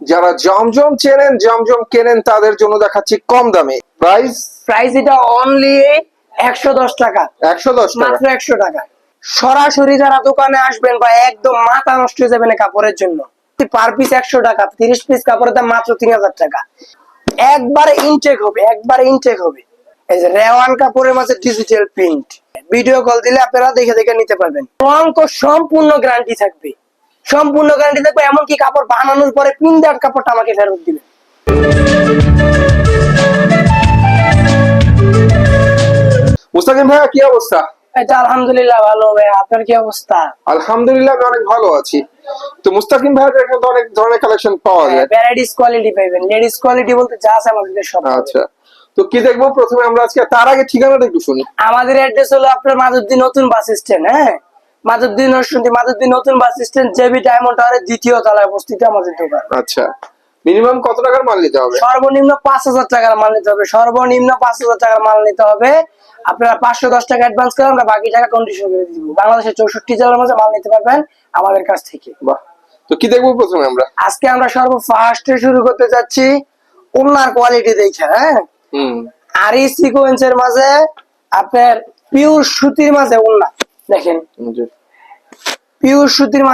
যারা জমজম চেনেন জমজম কেনেন তাদের জন্য দেখাচ্ছি কম দামে। প্রাইস প্রাইস এটা অনলি একশো দশ টাকা। একশো দশ টাকা। মাত্র একশো টাকা। সরাসরি যারা দোকানে আসবেন বা একদম মাথা নষ্ট হয়ে যাবে না কাপড়ের জন্য পার পিস একশো টাকা তিরিশ পিস কাপড়ের দাম মাত্র তিন হাজার টাকা। একবার ইনটেক হবে একবার ইনটেক হবে। এই যে রেওয়ান কাপড়ের মাঝে ডিজিটাল প্রিন্ট ভিডিও কল দিলে আপনারা দেখে দেখে নিতে পারবেন। রং সম্পূর্ণ গ্যারান্টি থাকবে। সম্পূর্ণ গ্যারান্টি থাকবে এমনকি কাপড় বানানোর পরে প্রিন্ট দেওয়ার কাপড়টা আমাকে ফেরত দিবে। মুস্তাকিম ভাইয়া কি অবস্থা? এটা আলহামদুলিল্লাহ ভালো ভাই আপনার কি অবস্থা? আলহামদুলিল্লাহ আমি অনেক ভালো আছি। তো মুস্তাকিম ভাইয়াদের এখানে তো অনেক ধরনের কালেকশন পাওয়া যায়। ভ্যারাইটিস কোয়ালিটি পাইবেন। লেডিস কোয়ালিটি বলতে যা আছে আমাদের সব। আচ্ছা। তো কি দেখব? প্রথমে আমরা আজকে তার আগে ঠিকানাটা একটু শুনি। আমাদের অ্যাড্রেস হলো আপনার মাধবদী নতুন বাস স্ট্যান্ড হ্যাঁ? মাধবদী নরসিংদী মাধবদী নতুন বাস স্ট্যান্ড জেবি ডায়মন্ড টাওয়ারের দ্বিতীয় তলায় অবস্থিত আমাদের দোকান। আচ্ছা। মিনিমাম কত টাকার মাল নিতে হবে? সর্বনিম্ন পাঁচ হাজার টাকার মাল নিতে হবে। সর্বনিম্ন পাঁচ হাজার টাকার মাল নিতে হবে। আপনারা পাঁচশো দশ টাকা অ্যাডভান্স করে আমরা বাকি টাকা কন্ডিশন করে দিব। বাংলাদেশের চৌষট্টি জেলার মাঝে মাল নিতে পারবেন আমাদের কাছ থেকে। বাহ। তো কি দেখব প্রথমে আমরা? আজকে আমরা সর্ব ফার্স্টে শুরু করতে যাচ্ছি ওনার কোয়ালিটি দেখে হ্যাঁ? হুম। আর এই সিকোয়েন্সের মাঝে আপনার পিওর সুতির মাঝে ওন্না দেখেন। পিওর সুতির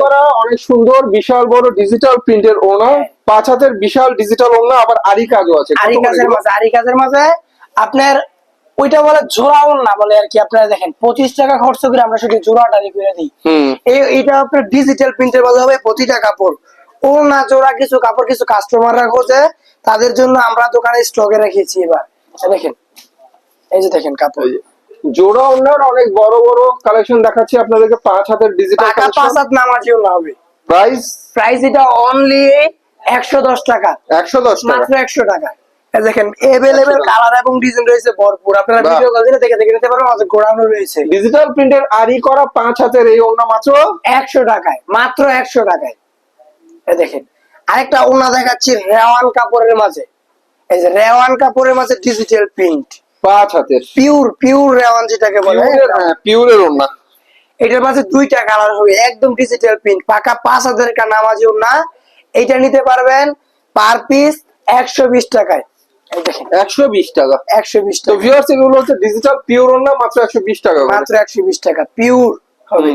করা অনেক সুন্দর বিশাল বড় ডিজিটাল প্রিন্টের ওনা পাঁচ হাতের বিশাল ডিজিটাল ওনা আবার আরি কাজও আছে। আরি কাজের মাঝে আরি কাজের মাঝে আপনার ওইটা বলে জোড়া বলে আর কি আপনারা দেখেন পঁচিশ টাকা খরচ করে আমরা জোড়াটারি করে দিই। হুম। এই- এটা আপনার ডিজিটাল প্রিন্টের হবে প্রতিটা কাপড়। ও না জোড়া কিছু কাপড় কিছু কাস্টমাররা খোঁজে তাদের জন্য আমরা দোকানে স্টকে রেখেছি এবার। দেখেন। এই যে দেখেন কাপড়। জোড়া ওনার অনেক বড় বড় কালেকশন দেখাচ্ছি। আপনাদেরকে পাঁচ হাতের ডিজিটাল পাঁচ হাত নামাজিও না হবে। প্রাইস প্রাইস এটা অনলি একশো দশ টাকা। একশো দশ টাকা। মাত্র একশো টাকা। দেখেন এভেলেবেল কালার এবং ডিজাইন রয়েছে ভরপুর। আপনারা ভিডিও কল দিলে দেখে দেখে নিতে পারবেন আমাদের গোড়ানো রয়েছে। ডিজিটাল প্রিন্টের আরি করা পাঁচ হাতের এই ওনা মাত্র? একশো টাকায় মাত্র একশো টাকায়। দেখেন আরেকটা ওনা দেখাচ্ছি রেওয়ান কাপড়ের মাঝে। এই যে রেওয়ান কাপড়ের মাঝে ডিজিটাল প্রিন্ট পাঁচ হাতের। পিওর পিওর রেওয়ান যেটাকে বলে পিউরের হ্যাঁ ওনা এটার মাঝে দুইটা কালার হবে একদম ডিজিটাল প্রিন্ট পাকা পাঁচ নামাজি না এইটা নিতে পারবেন পার পিস একশো বিশ টাকায়। একশো বিশ টাকা। একশো বিশ টাকা। ভিউয়ার্স এগুলো হচ্ছে ডিজিটাল পিওর ওনা মাত্র একশো বিশ টাকা করে। মাত্র একশো বিশ টাকা পিওর হবে।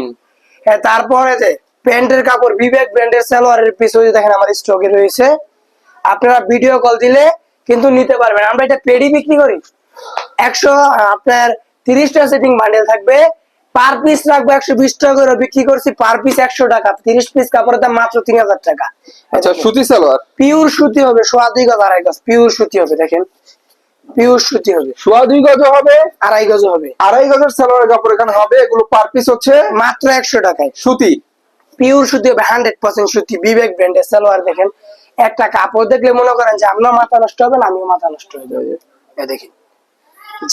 হ্যাঁ তারপরে যে প্যান্টের কাপড় বিবেক ব্র্যান্ডের সালোয়ারের পিস ওই দেখেন আমার স্টকে রয়েছে। আপনারা ভিডিও কল দিলে কিন্তু নিতে পারবেন। আমরা এটা পেডি বিক্রি করি? একশো আপনার তিরিশটা সেটিং বান্ডেল থাকবে। পার পিস রাখব একশো বিশ টাকা করে বিক্রি করছি পার পিস একশো টাকা। তিরিশ পিস কাপড়ের দাম মাত্র তিন হাজার টাকা। আচ্ছা সুতি সালোয়ার? পিওর সুতি হবে সোয়া দুই গজ আড়াই গজ। পিওর সুতি হবে দেখেন। পিওর সুতি হবে। সোয়া দুই গজ হবে? আড়াই গজ হবে। আড়াই গজের সালোয়ার কাপড় এখানে হবে এগুলো পার পিস হচ্ছে? মাত্র একশো টাকায়। সুতি? পিওর সুতি হবে হান্ড্রেড পার্সেন্ট সুতি বিবেক ব্র্যান্ডের সালোয়ার দেখেন। একটা কাপড় দেখলে মনে করেন যে আপনার মাথা নষ্ট হবে না আমিও মাথা নষ্ট হয়ে যাবে। দেখেন।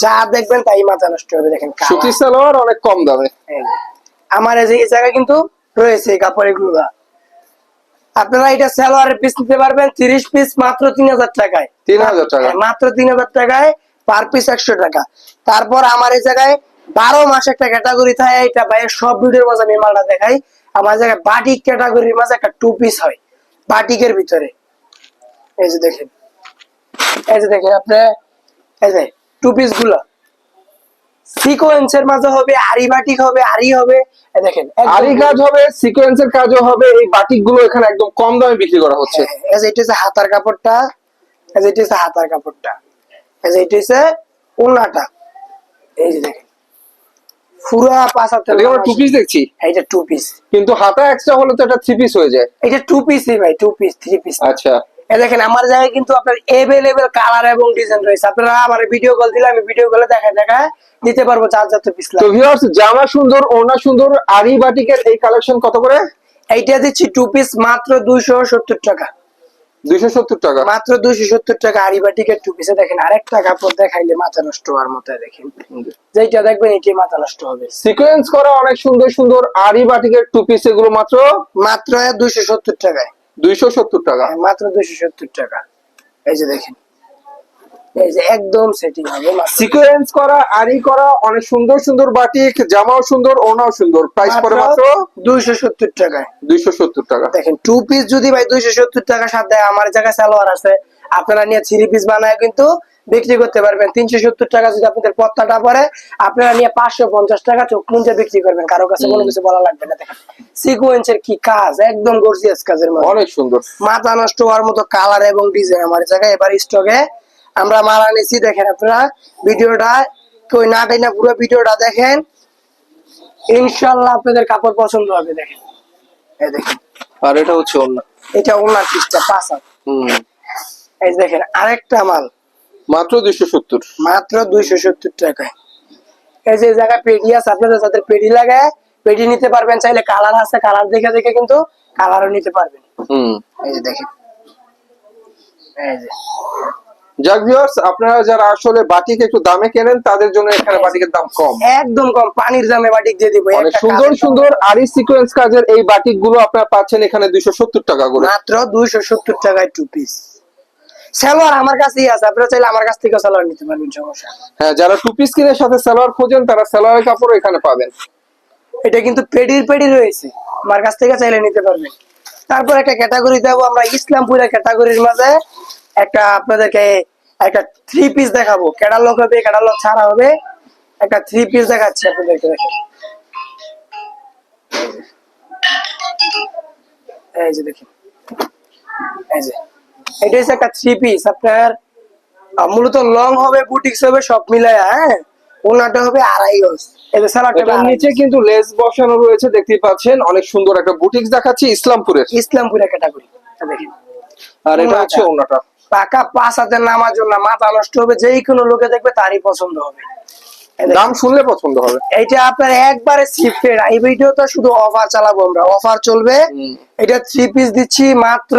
যা দেখবেন তাই মাথা নষ্ট হবে দেখেন সুতি সালোয়ার অনেক কম দামে। আমার এই জায়গায় কিন্তু রয়েছে কাপড়েরগুলা আপনারা এটা সালোয়ারের পিস নিতে পারবেন তিরিশ পিস মাত্র তিন হাজার টাকায়। তিন হাজার টাকা। হ্যাঁ, মাত্র তিন হাজার টাকায় পার পিস একশো টাকা। তারপর আমার এই জায়গায় বারো মাস একটা ক্যাটাগরি থাকে এটা ভাই সব ভিডিওর মাঝে আমি মালটা দেখাই। আমার জায়গায় বাটিক ক্যাটাগরির মাঝে একটা টু পিস হয় বাটিকের ভিতরে। এই যে দেখেন। এই যে দেখেন আপনি এই যে টু পিসগুলো। সিকোয়েন্সের মাঝে হবে আরি বাটিক হবে আরি হবে। দেখেন আরি কাজ হবে সিকোয়েন্সের কাজও হবে এই বাটিকগুলো এখানে একদম কম দামে বিক্রি করা হচ্ছে। হ্যাঁ, যে এটা হচ্ছে হাতার কাপড়টা যে এটা হচ্ছে হাতার কাপড়টা যে এটা হচ্ছে ওনাটা এই যে দেখেন পুরা পাঁচ হাতের এদিকে আমরা টু পিস দেখছি? এইটা টু পিস কিন্তু হাতা এক্সট্রা হলে তো এটা থ্রি পিস হয়ে যায়। এটা টু পিসই ভাই টু পিস থ্রি পিস আচ্ছা। দেখেন আমার জায়গায় কিন্তু আপনার এভেলেবেল কালার এবং ডিজাইন রয়েছে। আপনারা আমার ভিডিও কল দিলে আমি ভিডিও কলে দেখা দেখা দিতে পারব চার চারটে পিস তো ভিউয়ার্স জামা সুন্দর ওনা সুন্দর আরি বাটিকের এই কালেকশন কত করে? এইটা দিচ্ছি টু পিস মাত্র দুইশো সত্তর টাকা। দুইশো সত্তর টাকা। মাত্র দুইশো সত্তর টাকা আরিবাটিকের টু পিসে দেখেন আরেকটা কাপড় দেখাইলে মাথা নষ্ট হওয়ার মতো দেখেন। যেটা দেখবেন এটি মাথা নষ্ট হবে। সিকোয়েন্স করা অনেক সুন্দর সুন্দর আরি বাটিকের টু পিস এগুলো মাত্র? মাত্র দুইশো সত্তর টাকায়। দুইশো সত্তর টাকা। হ্যাঁ, মাত্র দুইশো সত্তর টাকা। এই যে দেখেন। এই যে একদম সেটিং হবে সিকোয়েন্স করা আরি করা অনেক সুন্দর সুন্দর বাটিক জামাও সুন্দর ওনাও সুন্দর। প্রাইস পড়ে মাত্র দুইশো সত্তর টাকায়। দুইশো সত্তর টাকা। দেখেন টু পিস যদি ভাই দুইশো সত্তর টাকা সাথে আমার জায়গায় সালোয়ার আছে আপনারা নিয়ে থ্রি পিস বানায় কিন্তু বিক্রি করতে পারবেন। তিনশো সত্তর টাকা যদি আপনাদের পত্তাটা পরে আপনারা নিয়ে পাঁচশো পঞ্চাশ টাকা চোখ মুঞ্জে বিক্রি করবেন। কারও কাছে কোনো কিছু বলা লাগবে না দেখেন। সিকোয়েন্সের কি কাজ? একদম গর্জিয়াস কাজের মধ্যে। অনেক সুন্দর। মাথা নষ্ট হওয়ার মতো কালার এবং ডিজাইন আমার জায়গায় এবার স্টকে আমরা মাল আনেছি দেখেন আপনারা ভিডিওটা। কেউ না টাই না পুরো ভিডিওটা দেখেন। ইনশাল্লাহ আপনাদের কাপড় পছন্দ হবে দেখেন। এই দেখেন। আর এটা হচ্ছে অন্য এটা ওনার পিসটা পাঁচ হাত। হুম। এই দেখেন আরেকটা মাল। মাত্র দুইশো সত্তর। মাত্র দুইশো সত্তর টাকায় এই যে জায়গায় পেডি আছে আপনাদের যাদের পেডি লাগায় পেডি নিতে পারবেন চাইলে কালার আছে কালার দেখে দেখে কিন্তু কালারও নিতে পারবেন। হুম। এই যে দেখেন। এই যে। যাক ভিউয়ার্স আপনারা যারা আসলে বাটিক একটু দামে কেনেন তাদের জন্য এখানে বাটিকের দাম কম। একদম কম পানির দামে বাটিক দিয়ে দিব অনেক সুন্দর সুন্দর আরি সিকোয়েন্স কাজের এই বাটিকগুলো আপনারা পাচ্ছেন এখানে দুইশো সত্তর টাকা করে। মাত্র দুইশো সত্তর টাকায় টু পিস সালোয়ার আমার কাছেই আছে আপনারা চাইলে আমার কাছ থেকে সালোয়ার নিতে পারবেন সমস্যা হ্যাঁ যারা টু পিস কিনের সাথে সালোয়ার খোঁজেন তারা সালোয়ারের কাপড় এখানে পাবেন। এটা কিন্তু পেডির পেডি রয়েছে আমার কাছ থেকে চাইলে নিতে পারবেন। তারপর একটা ক্যাটাগরি দেবো আমরা ইসলামপুরের ক্যাটাগরির মাঝে একটা আপনাদেরকে একটা থ্রি পিস দেখাবো। ক্যাটালগ হবে ক্যাটালগ ছাড়া হবে একটা থ্রি পিস দেখাচ্ছি আপনাদেরকে দেখেন। এই যে দেখেন। এই যে এটা হচ্ছে একটা থ্রি পিস আপনার মূলত লং হবে বুটিক্স হবে সব মিলায়া হ্যাঁ? ওনাটা হবে আড়াই গজ এটার নিচে কিন্তু লেস বসানো রয়েছে দেখতেই পাচ্ছেন। অনেক সুন্দর একটা বুটিক্স দেখাচ্ছি ইসলামপুরের। ইসলামপুরের ক্যাটাগরি দেখেন আর এটা হচ্ছে ওনাটা পাঁচ হাতের নামার জন্য মাথা নষ্ট হবে যেই কোনো লোকে দেখবে তারই পছন্দ হবে। দাম শুনলে পছন্দ হবে। এটা আপনার একবারে শিফটেড এই ভিডিও তো শুধু অফার চালাবো আমরা। অফার চলবে। এটা থ্রি পিস দিচ্ছি মাত্র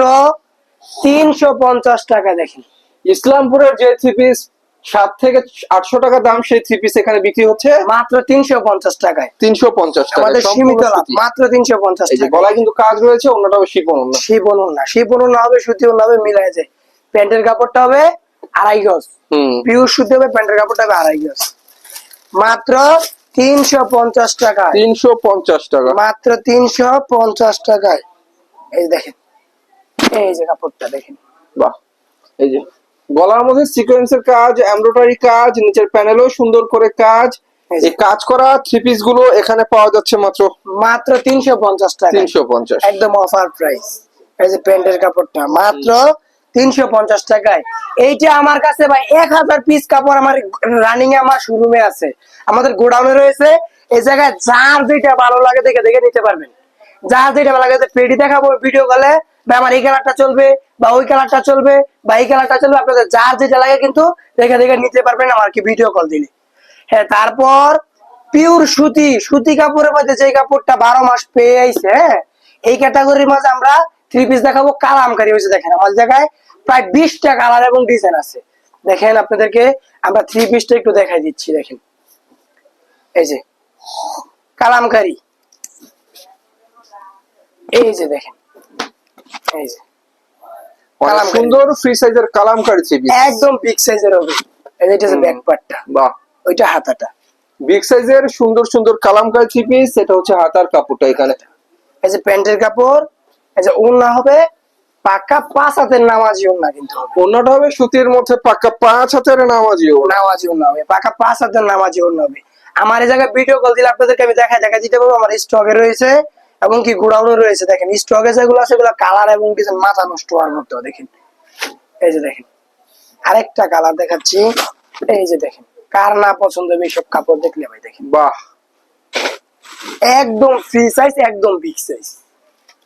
তিনশো পঞ্চাশ টাকা দেখেন। ইসলামপুরের যে থ্রি পিস সাত থেকে আটশো টাকা দাম সেই থ্রি পিস এখানে বিক্রি হচ্ছে? মাত্র তিনশো পঞ্চাশ টাকায়। তিনশো পঞ্চাশ টাকা আমাদের সীমিত লাভ মাত্র তিনশো পঞ্চাশ এই যে টাকা গলায় কিন্তু কাজ রয়েছে অন্যটা শিপন অন্য। শিবনুন না শিবনুন না হবে সুতি না হবে মিলাই যায়। প্যান্টের কাপড়টা হবে আড়াই গজ। হুম। পিওর সুতি হবে প্যান্টের কাপড়টা হবে আড়াই গজ। মাত্র তিনশো পঞ্চাশ টাকা তিনশো পঞ্চাশ টাকা। মাত্র তিনশো পঞ্চাশ টাকায়। এই দেখেন এই যে কাপড়টা দেখেন। বাহ এই যে। গলার মধ্যে সিকোয়েন্সের কাজ এমব্রয়ডারি কাজ নিচের প্যানেলও সুন্দর করে কাজ। এই কাজ করা থ্রি পিসগুলো এখানে পাওয়া যাচ্ছে মাত্র? মাত্র তিনশো পঞ্চাশ টাকা। তিনশো পঞ্চাশ। একদম অফার প্রাইস এই যে প্যান্টের কাপড়টা মাত্র তিনশো পঞ্চাশ টাকায়। এইটা আমার কাছে ভাই এক হাজার পিস কাপড় আমার রানিং এ আমার শোরুমে আছে। আমাদের গোডাউনে রয়েছে। এই জায়গায় যার যেটা ভালো লাগে দেখে দেখে নিতে পারবেন। যার যেটা ভালো লাগে পেডি দেখাবো ভিডিও কলে বা আমার এই কালারটা চলবে, বা ওই কালারটা চলবে, বা এই কালারটা চলবে, আপনাদের যার যেটা লাগে কিন্তু দেখে দেখে নিতে পারবেন আমার কি ভিডিও কল দিলে। হ্যাঁ তারপর পিওর সুতি সুতি কাপড়ের মধ্যে যে কাপড়টা বারো মাস পেয়ে আইছে হ্যাঁ এই ক্যাটাগরির মাঝে আমরা থ্রি পিস দেখাবো, কালামকারি হয়েছে, দেখেন, আমার জায়গায় প্রায় বিশটা কালার এবং ডিজাইন আছে। দেখেন আপনাদেরকে, আমরা থ্রি পিসটা একটু দেখাই দিচ্ছি, দেখেন। এই যে, কালামকারি। এই যে দেখেন এই যে। সুন্দর ফ্রি সাইজের কালামকারী একদম বিগ সাইজের হবে। এই যে ব্যাক পার্টটা বাহ। ওইটা হাতাটা। বিগ সাইজের সুন্দর সুন্দর কালামকারী এটা হচ্ছে হাতার কাপড়টা এখানে। এই যে প্যান্টের কাপড় এই যে ওড়না হবে পাকা পাঁচ হাতের নামাজি ওড়না কিন্তু অন্যটা হবে সুতির মধ্যে পাক্কা পাঁচ হাতের নামাজি ওড়না। হবে পাকা পাঁচ হাতের নামাজি ওড়না হবে। আমার এই জায়গায় ভিডিও কল দিলে আপনাদেরকে আমি দেখা দেখা দিতে পারব আমার স্টকে রয়েছে। এবং কি গোডাউনে রয়েছে দেখেন স্টকে যেগুলো আছে সেগুলো কালার এবং কিছু মাথা নষ্ট হওয়ার মতো দেখেন। এই যে দেখেন আরেকটা কালার দেখাচ্ছি। এই যে দেখেন কার না পছন্দ হবে এইসব কাপড় দেখলে ভাই দেখেন। বাহ। একদম ফ্রি সাইজ একদম বিগ সাইজ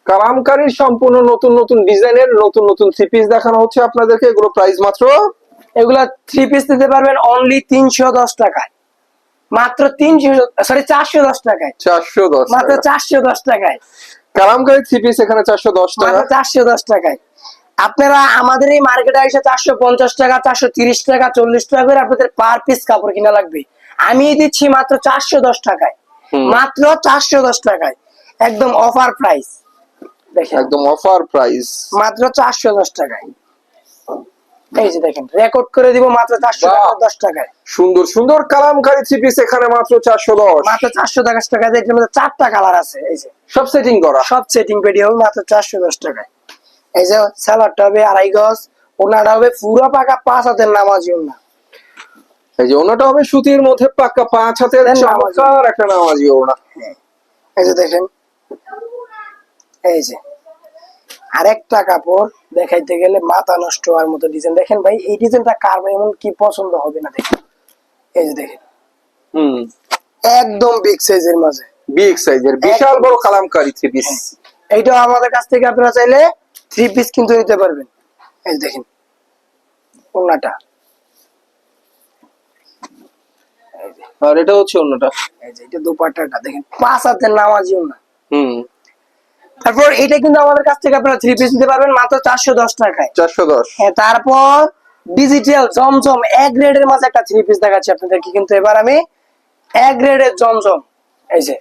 কালামকারীর সম্পূর্ণ নতুন নতুন ডিজাইনের নতুন নতুন থ্রি পিস দেখানো হচ্ছে আপনাদেরকে। এগুলো প্রাইস মাত্র? এগুলা থ্রি পিস দিতে পারবেন অনলি তিনশো দশ টাকায়। মাত্র তিনশো সরি চারশো দশ টাকায়। চারশো দশ মাত্র চারশো দশ টাকায়। কালামকারী থ্রি পিস এখানে চারশো দশ টাকা। চারশো দশ টাকায়। আপনারা আমাদের এই মার্কেটে এসে চারশো পঞ্চাশ টাকা চারশো তিরিশ টাকা চল্লিশ টাকা করে আপনাদের পার পিস কাপড় কিনা লাগবে। আমি দিচ্ছি মাত্র চারশো দশ টাকায়। মাত্র চারশো দশ টাকায়। একদম অফার প্রাইস দেখেন। একদম অফার প্রাইস মাত্র চারশো দশ টাকায়। এই যে দেখেন রেকর্ড করে দিব মাত্র চারশো টাকা দশ টাকায়। সুন্দর সুন্দর কালামকারী থ্রি পিস এখানে মাত্র চারশো দশ। মাত্র চারশো দশ টাকা এটার মধ্যে চারটা কালার আছে এই যে। সব সেটিং করা। সব সেটিং পেডি হবে মাত্র চারশো দশ টাকায়। এই যে স্যালাডটা হবে আড়াই গজ ওনাটা হবে পুরো পাকা পাঁচ হাতের নামাজি ওনা। এই যে ওনাটা হবে সুতির মধ্যে পাক্কা পাঁচ হাতের চমৎকার একটা নামাজি ওনা। এই যে দেখেন এই যে। আরেকটা কাপড় দেখাইতে গেলে মাথা নষ্ট হওয়ার মতো ডিজাইন দেখেন ভাই এই ডিজাইনটা কার ভাই? এমন কি পছন্দ হবে না দেখেন? এই যে দেখেন। হুম। একদম বিগ সাইজের মাঝে। বিগ সাইজের বিশাল বড় কালামকারী থ্রি পিস এইটা আমাদের কাছ থেকে আপনারা চাইলে থ্রি পিস কিন্তু নিতে পারবেন। এই যে দেখেন ওনাটা আর এটা হচ্ছে অন্যটা এই যে এটা দুপাট্টাটা। দেখেন পাঁচ হাতের নামাজি ওনা হুম। তারপর এটা কিন্তু আমাদের কাছ থেকে আপনারা থ্রি পিস নিতে পারবেন মাত্র চারশো দশ টাকায়। চারশো দশ। হ্যাঁ, তারপর ডিজিটাল জমজম এক গ্রেডের মাঝে একটা থ্রি পিস দেখাচ্ছি আপনাদেরকে কিন্তু এবার আমি। এক গ্রেডের জমজম এই যে।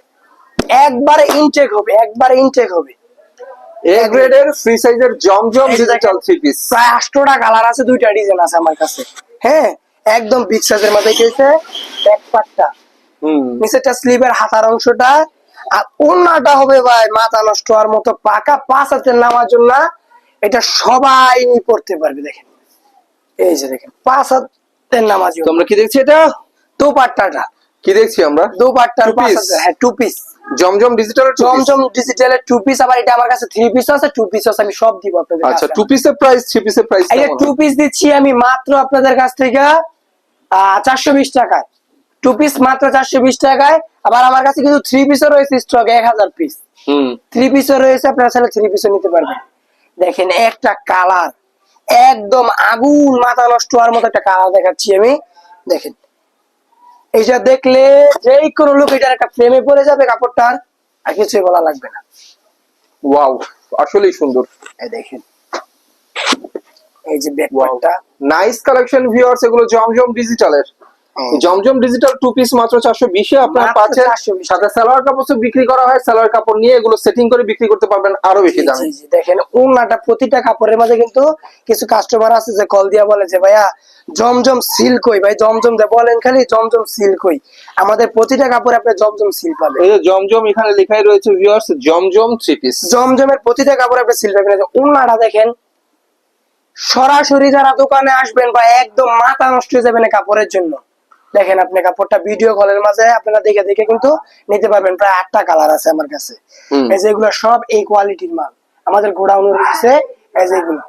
একবারে ইনটেক হবে একবারে ইনটেক হবে। এ গ্রেডের ফ্রি সাইজের জমজম ডিজিটাল থ্রি পিস প্রায় আটশোটা কালার আছে দুইটা ডিজাইন আছে আমার কাছে। হ্যাঁ একদম বিগ সাইজের মধ্যে গেছে ব্যাক পার্টটা হুম। নিচেরটা স্লিভের হাতার অংশটা আর ওন্নাটা হবে ভাই মাথা নষ্ট হওয়ার মতো পাকা পাঁচ হাতের নামার জন্য এটা সবাই পড়তে পারবে দেখেন। এই যে দেখেন পাঁচ হাতের নামাজ আমরা কি দেখছি এটা? দু পাট্টাটা কি দেখছি আমরা? দু পাট্টার Two পাঁচ হ্যাঁ টু পিস জমজম ডিজিটাল জমজম ডিজিটালের টু পিস আবার এটা আমার কাছে থ্রি পিস আছে টু পিস আছে আমি সব দিব আপনাদের আচ্ছা টু পিসের প্রাইস থ্রি পিসের প্রাইস এই টু পিস দিচ্ছি আমি মাত্র আপনাদের কাছ থেকে চারশো বিশ টাকায়। টু পিস মাত্র চারশো বিশ টাকায় আবার আমার কাছে কিন্তু থ্রি পিসও রয়েছে স্টক এক হাজার পিস থ্রি পিসও রয়েছে আপনারা চাইলে থ্রি পিসও নিতে পারবেন। দেখেন একটা কালার একদম আগুন মাথা নষ্ট হওয়ার মতো একটা কালার দেখাচ্ছি আমি। দেখেন এইটা দেখলে যেই কোনো লোক এটার একটা ফ্রেমে পড়ে যাবে কাপড়টার আর কিছুই বলা লাগবে না। ওয়াও আসলেই সুন্দর। এই দেখেন এই যে ব্যাকওয়ার্ডটা নাইস কালেকশন ভিউয়ার্স এগুলো জমজম ডিজিটালের জমজম ডিজিটাল টু পিস মাত্র চারশো বিশে আপনার 420 সাথে সালোয়ার কাপড় বিক্রি করা হয়। সালোয়ার কাপড় নিয়ে এগুলো সেটিং করে বিক্রি করতে পারবেন আরও বেশি দামে। দেখেন ওনাটা প্রতিটা কাপড়ের মাঝে কিন্তু কিছু কাস্টমার আছে যে কল দিয়া বলে যে ভাইয়া জমজম সিল্ক কই? ভাই জমজম দে বলেন খালি জমজম সিল্ক কই? আমাদের প্রতিটা কাপড়ে আপনি জমজম সিল পাবেন। এই যে জমজম এখানে লেখাই রয়েছে ভিউয়ার্স জমজম থ্রি পিস জমজমের প্রতিটা কাপড়ে আপনি সিল পাবেন। ওনাটা দেখেন সরাসরি যারা দোকানে আসবেন বা একদম মাথা নষ্ট হয়ে যাবে না কাপড়ের জন্য দেখেন আপনি কাপড়টা ভিডিও কলের মাঝে আপনারা দেখে দেখে কিন্তু নিতে পারবেন। প্রায় আটটা কালার আছে আমার কাছে। এই যে এগুলো সব এই কোয়ালিটির মাল। আমাদের গোডাউনে রয়েছে এই যে এগুলো।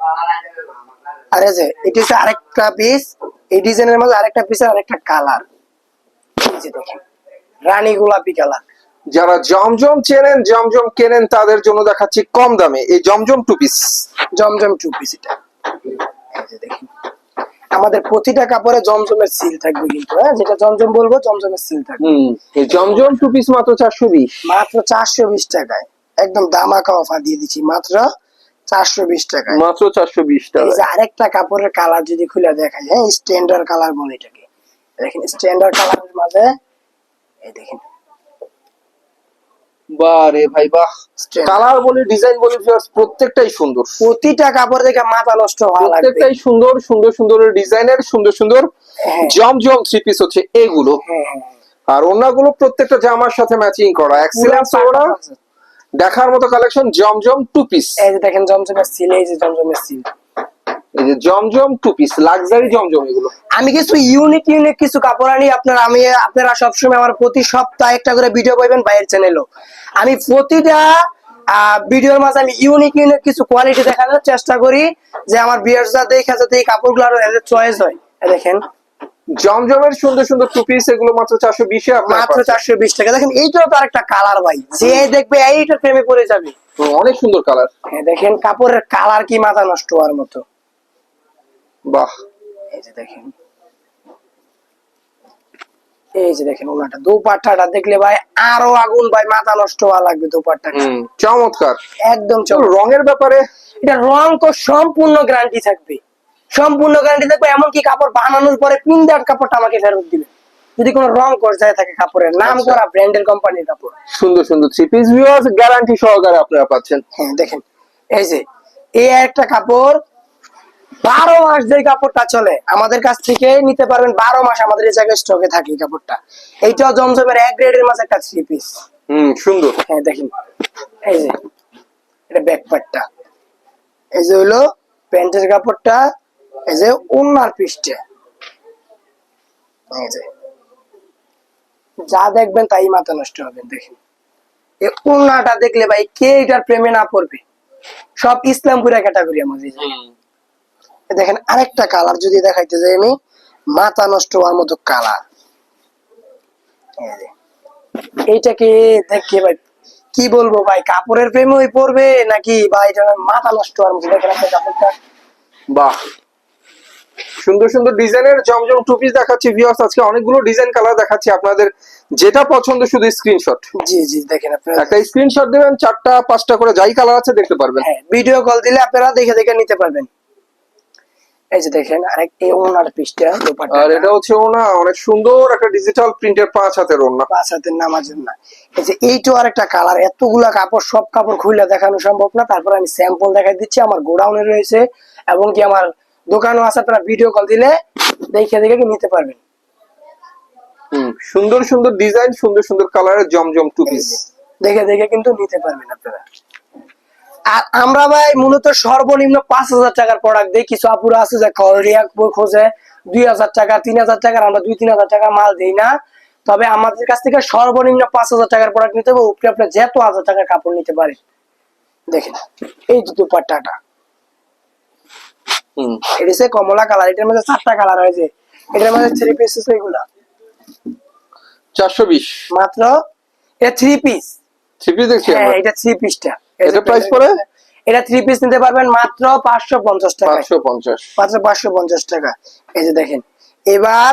আর এই যে এটি হচ্ছে আরেকটা পিস এই ডিজাইনের মাঝে আরেকটা পিসের আরেকটা কালার এই যে দেখেন রানী গোলাপি কালার যারা জমজম চেনেন জমজম কেনেন তাদের জন্য দেখাচ্ছি কম দামে। এই জমজম টু পিস জমজম টু পিস এটা। দেখেন। আমাদের প্রতিটা কাপড়ে জমজমের সিল থাকবে কিন্তু হ্যাঁ? যেটা জমজম বলব জমজমের সিল থাকবে। জমজম টু পিস মাত্র চারশো বিশ। মাত্র চারশো বিশ টাকায়। একদম দামাকা অফার দিয়ে দিচ্ছি মাত্র চারশো বিশ টাকায়। মাত্র চারশো বিশ টাকা আরেকটা কাপড়ের কালার যদি খুলে দেখা যায় স্ট্যান্ডার্ড কালার বলে এটাকে। দেখেন স্ট্যান্ডার্ড কালারের মাঝে এই দেখেন। বাহ রে ভাই বাহ। কালার বলে ডিজাইন বলে প্রত্যেকটাই সুন্দর। প্রতিটা কাপড় দেখে মাথা নষ্ট হওয়া লাগবে। প্রত্যেকটাই সুন্দর সুন্দর সুন্দর ডিজাইনের সুন্দর সুন্দর হ্যাঁ। জমজম থ্রি পিস হচ্ছে এগুলো। হ্যাঁ হ্যাঁ। আর অন্যগুলো প্রত্যেকটা জামার সাথে ম্যাচিং করা। ওরা দেখার মতো কালেকশন জমজম টু পিস এই যে দেখেন জমজমের সিল এই যে জমজমের সিল এই যে জমজম টু পিস লাক্সারি জমজম এগুলো। আমি কিছু ইউনিক ইউনিক কিছু কাপড় আনি। আপনারা আমি আপনারা সবসময় আমার প্রতি সপ্তাহে একটা করে ভিডিও পাইবেন বাইরের চ্যানেলও আমি প্রতিটা ভিডিওর মাঝে আমি ইউনিক ইউনিক কিছু কোয়ালিটি দেখানোর চেষ্টা করি যে আমার বিয়ার্সরা দেখে যাতে এই কাপড়গুলো আরও এদের চয়েস হয়। দেখেন। জমজমের সুন্দর সুন্দর টু পিস এগুলো মাত্র চারশো বিশে মাত্র চারশো বিশ টাকা। দেখেন এইটাও তো আরেকটা কালার ভাই। যে দেখবে এইটা প্রেমে পড়ে যাবে। অনেক সুন্দর কালার হ্যাঁ দেখেন কাপড়ের কালার কি মাথা নষ্ট হওয়ার মতো। বাহ। এই যে দেখেন। এই যে দেখেন ওনাটা দুপাট্টাটা দেখলে ভাই আরও আগুন ভাই মাথা নষ্ট হওয়া লাগবে দুপাট্টাটা। চমৎকার। একদম রঙের ব্যাপারে? এটা রং তো সম্পূর্ণ গ্যারান্টি থাকবে। সম্পূর্ণ গ্যারান্টি থাকবে এমনকি কাপড় বানানোর পরে পিন দেওয়ার কাপড়টা আমাকে ফেরত দিবে। যদি কোনো রং যায় থাকে কাপড়ের নাম আচ্ছা। করা ব্র্যান্ডের কোম্পানির কাপড়। সুন্দর সুন্দর। থ্রি পিস ভিউয়ার্স গ্যারান্টি সহকারে আপনারা পাচ্ছেন। হ্যাঁ দেখেন এই যে এই একটা কাপড় বারো মাস যে কাপড়টা চলে আমাদের কাছ থেকে নিতে পারবেন বারো মাস আমাদের এই জায়গায় স্টকে থাকে কাপড়টা। এইটাও জমজমের এক গ্রেডের মাঝে একটা থ্রি পিস হুম সুন্দর। হ্যাঁ দেখেন। এই যে এটা ব্যাক পার্টটা এই যে হলো প্যান্টের কাপড়টা এই যে ওনার পিসটা এই যে। যা দেখবেন তাই মাথা নষ্ট হবে দেখেন। এই ওনাটা দেখলে ভাই কে এটার প্রেমে না পড়বে? সব ইসলামপুরা ক্যাটাগরি আমাদের। দেখেন আরেকটা কালার যদি দেখাইতে যাই আমি মাথা নষ্ট হওয়ার মতো কালার এইটাকে দেখে ভাই কি বলব ভাই কাপড়ের প্রেমে ওই পড়বে নাকি বা এটা মাথা নষ্ট হওয়ার মতো? দেখেন আপনার কাপড়টা। বাহ! সুন্দর সুন্দর ডিজাইনের জমজম টু পিস দেখাচ্ছি ভিউয়ার্স আজকে অনেকগুলো ডিজাইন কালার দেখাচ্ছি আপনাদের। যেটা পছন্দ শুধু স্ক্রিনশট জি জি দেখেন আপনারা। একটা স্ক্রিনশট দেবেন চারটা পাঁচটা করে যাই কালার আছে দেখতে পারবেন। হ্যাঁ ভিডিও কল দিলে আপনারা দেখে দেখে নিতে পারবেন। এই যে দেখেন আরেক এই ওনার পিসটা আর এটা হচ্ছে ওনা অনেক সুন্দর একটা ডিজিটাল প্রিন্টের পাঁচ হাতের ওনা পাঁচ হাতের এই যে এইটাও আরেকটা কালার এতগুলা কাপড় সব কাপড় খুলে দেখানো সম্ভব না। তারপর আমি স্যাম্পল দেখাই দিচ্ছি আমার গোডাউনে রয়েছে এবং কি আমার দোকানও আছে আপনারা ভিডিও কল দিলে দেখে দেখে নিতে পারবেন। সুন্দর সুন্দর ডিজাইন সুন্দর সুন্দর কালারের জমজম টু পিস দেখে দেখে কিন্তু নিতে পারবেন আপনারা। আর আমরা ভাই মূলত সর্বনিম্ন পাঁচ হাজার টাকার প্রোডাক্ট দিই। কিছু আপুরা আছে যে করিয়া খোঁজে দুই হাজার টাকা তিন হাজার টাকার আমরা দুই তিন হাজার টাকা মাল দিই না। তবে আমাদের কাছ থেকে সর্বনিম্ন পাঁচ হাজার টাকার প্রোডাক্ট নিতে হবে উপরে আপনি যত হাজার টাকার কাপড় নিতে পারেন। দেখেন এই যে দুপাট্টাটা। হুম এটা হচ্ছে কমলা কালার এটার মধ্যে চারটা কালার হয়েছে। এটার মধ্যে থ্রি পিস এগুলা। চারশো বিশ। মাত্র এটা থ্রি পিস থ্রি পিস দেখছি হ্যাঁ এটা থ্রি পিসটা এটা প্রাইস পড়ে? এটা থ্রি পিস নিতে পারবেন মাত্র পাঁচশো পঞ্চাশ টাকা পাঁচশো পঞ্চাশ। পাঁচশো পঞ্চাশ টাকা। এই যে দেখেন এবার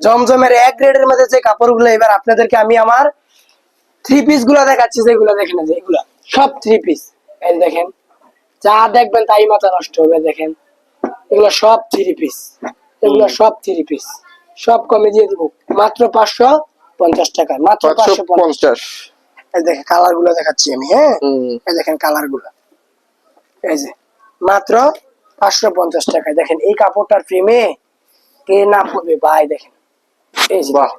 জমজমের এক গ্রেডের মধ্যে যে কাপড়গুলো এবার আপনাদেরকে আমি আমার থ্রি পিসগুলা দেখাচ্ছি যেগুলো দেখেন এগুলা সব থ্রি পিস এই দেখেন যা দেখবেন তাই মাথা নষ্ট হবে দেখেন। এগুলো সব থ্রি পিস এগুলো সব থ্রি পিস সব কমে দিয়ে দিব মাত্র পাঁচশো পঞ্চাশ টাকা মাত্র পাঁচশো পঞ্চাশ। এই দেখেন কালারগুলো দেখাচ্ছি আমি হ্যাঁ? এই দেখেন কালারগুলো। এই যে মাত্র পাঁচশো পঞ্চাশ টাকায়। দেখেন এই কাপড়টার প্রেমে কে না পড়বে ভাই দেখেন। এই যে বাহ।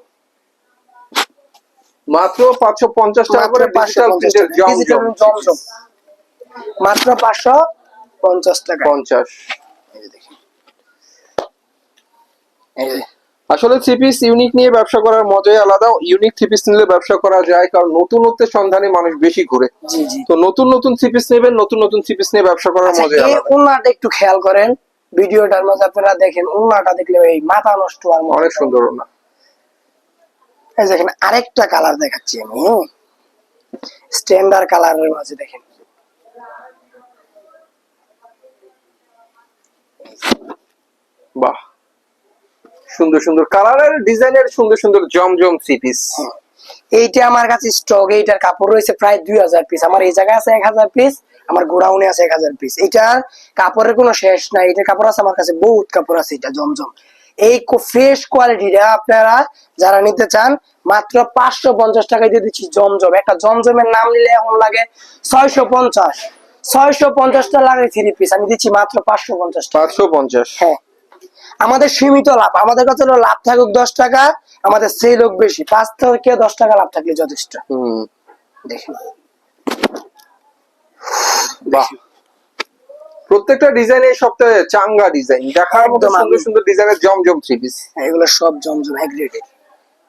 মাত্র পাঁচশো পঞ্চাশ টাকা করে মাত্র ডিজিটাল 550 প্রিন্টের টাকা। জমজম। জমজম। মাত্র পাঁচশো পঞ্চাশ টাকা পঞ্চাশ। এই যে দেখেন। এই যে আসলে থ্রি পিস ইউনিক নিয়ে ব্যবসা করার মজাই আলাদা। ইউনিক থ্রি পিস নিলে ব্যবসা করা যায় কারণ নতুনত্বের সন্ধানে মানুষ বেশি ঘুরে। তো নতুন নতুন থ্রি পিস নেবেন নতুন নতুন থ্রি পিস নিয়ে ব্যবসা করার আচ্ছা, মজাই আলাদা। একটু খেয়াল করেন। ভিডিওটার মধ্যে আপনারা দেখেন উন্নাটা দেখলে এই মাথা নষ্ট আর অনেক সুন্দর না এই দেখেন আরেকটা কালার দেখাচ্ছি আমি স্ট্যান্ডার্ড কালারের মাঝে দেখেন। বাহ সুন্দর সুন্দর কালারের ডিজাইনের সুন্দর সুন্দর জমজম থ্রি পিস এইটা আমার কাছে স্টক এইটার কাপড় রয়েছে প্রায় দুই হাজার পিস আমার এই জায়গায় আছে এক হাজার পিস আমার গোডাউনে আছে এক হাজার পিস এটার কাপড়ের কোনো শেষ নাই এটার কাপড় আছে আমার কাছে বহুত কাপড় আছে এটা জমজম। এই ফ্রেশ কোয়ালিটিটা আপনারা যারা নিতে চান মাত্র পাঁচশো পঞ্চাশ টাকায় দিয়ে দিচ্ছি জমজম। একটা জমজমের নাম নিলে এখন লাগে ছয়শো পঞ্চাশ। ছয়শো পঞ্চাশটা লাগে থ্রি পিস আমি দিচ্ছি মাত্র পাঁচশো পঞ্চাশ টাকা। পাঁচশো পঞ্চাশ। হ্যাঁ। আমাদের সীমিত লাভ। আমাদের কাছে লাভ থাকুক দশ টাকা আমাদের সেই লোক বেশি। পাঁচ থেকে দশ টাকা লাভ থাকলে যথেষ্ট। বাহ। প্রত্যেকটা ডিজাইন এই সপ্তাহে চাঙ্গা ডিজাইন দেখার মতো সুন্দর সুন্দর ডিজাইনের জমজম থ্রি পিস এগুলো সব জমজম এক গ্রেডের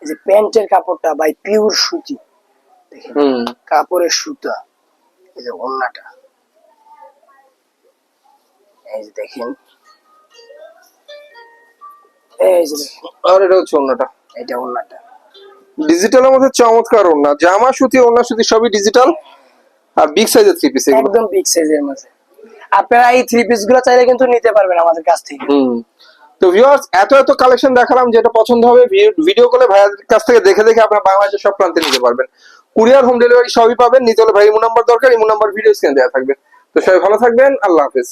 এই যে প্যান্টের কাপড়টা বাই পিওর সুতি। দেখেন হুম। কাপড়ের সুতা। এই যে ওন্নাটা। এই যে দেখেন এই যে আর এটা হচ্ছে অন্যটা এটা ওন্নাটা ডিজিটালের মধ্যে চমৎকার ওড়না। জামা সুতি ওড়না সুতি সবই ডিজিটাল আর বিগ সাইজের থ্রি পিস এগুলো। একদম বিগ সাইজের মাঝে আপনারা এই থ্রি পিসগুলো চাইলে কিন্তু নিতে পারবেন আমাদের কাছ থেকে। হুম। তো ভিউয়ার্স এত এত কালেকশন দেখালাম যেটা পছন্দ হবে। ভিডিও কলে কাছ থেকে দেখে দেখে আপনারা বাংলাদেশের সব প্রান্তে নিতে পারবেন। কুরিয়ার হোম ডেলিভারি সবই পাবেন। নিতে হলে ভাই ইমো নাম্বার দরকার। ইমো নাম্বার ভিডিও স্ক্রিনে দেওয়া থাকবে। তো সবাই ভালো থাকবেন। আল্লাহ হাফেজ।